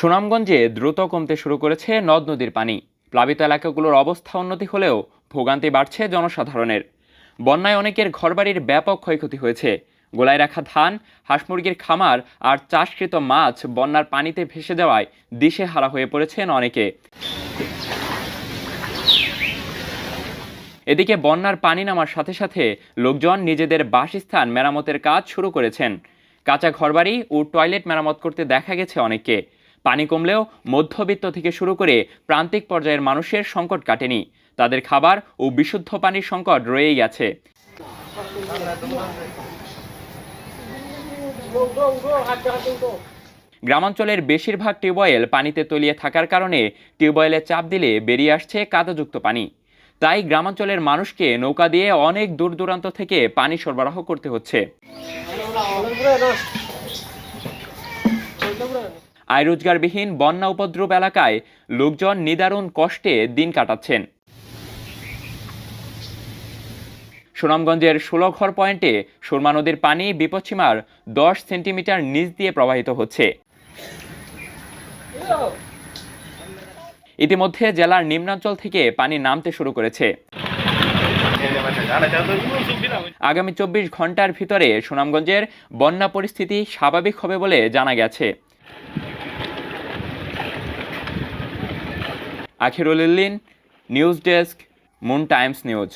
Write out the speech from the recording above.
সুনামগঞ্জে দ্রুত কমতে শুরু করেছে নদ নদীর পানি। প্লাবিত এলাকাগুলোর অবস্থা উন্নতি হলেও ভোগান্তি বাড়ছে জনসাধারণের। বন্যায় অনেকের ঘরবাড়ির ব্যাপক ক্ষয়ক্ষতি হয়েছে। গোলায় রাখা ধান হাঁস মুরগির খামার আর চাষকৃত মাছ বন্যার পানিতে ভেসে যাওয়ায় দিশেহারা হয়ে পড়েছেন অনেকে। এদিকে বন্যার পানি নামার সাথে সাথে লোকজন নিজেদের বাসস্থান মেরামতের কাজ শুরু করেছেন। কাঁচা ঘরবাড়ি ও টয়লেট মেরামত করতে দেখা গেছে অনেককে। পানি কমলেও মধ্যবিত্ত থেকে শুরু করে প্রান্তিক পর্যায়ের মানুষের সংকট কাটেনি। তাদের খাবার ও বিশুদ্ধ পানির সংকট রয়েই গেছে গ্রামাঞ্চলের বেশিরভাগ টিউবওয়েল পানিতে তলিয়ে থাকার কারণে টিউবওয়েলে চাপ দিলে বেরিয়ে আসছে কাদাযুক্ত পানি। তাই গ্রামাঞ্চলের মানুষকে নৌকা দিয়ে অনেক দূর দূরান্ত থেকে পানি সরবরাহ করতে হচ্ছে। আয় রোজগারবিহীন বন্যা উপদ্রব এলাকায় লোকজন নিদারুণ কষ্টে দিন কাটাচ্ছেন। সুনামগঞ্জের ষোলঘর পয়েন্টে সুরমা নদীর পানি বিপদসীমার দশ সেন্টিমিটার নিচ দিয়ে প্রবাহিত হচ্ছে। ইতিমধ্যে জেলার নিম্নাঞ্চল থেকে পানি নামতে শুরু করেছে। আগামী চব্বিশ ঘণ্টার ভিতরে সুনামগঞ্জের বন্যা পরিস্থিতি স্বাভাবিক হবে বলে জানা গেছে। Akhirul Illin news desk moon times news.